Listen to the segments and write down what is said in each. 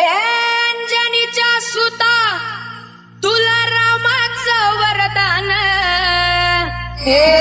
अंजनीच्या सुता तुला रामाचं वरदान. हे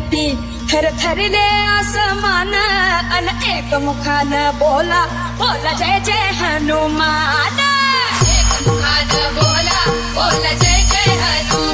धरती थर थर ले आसमान अल एक मुखान बोला बोला जय जय हनुमान। एक मुखान बोला बोला जय जय हनुमान।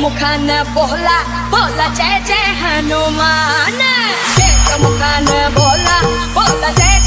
मुखान बोला बोला जय जय हनुमान शेख मुखान बोला बोला जय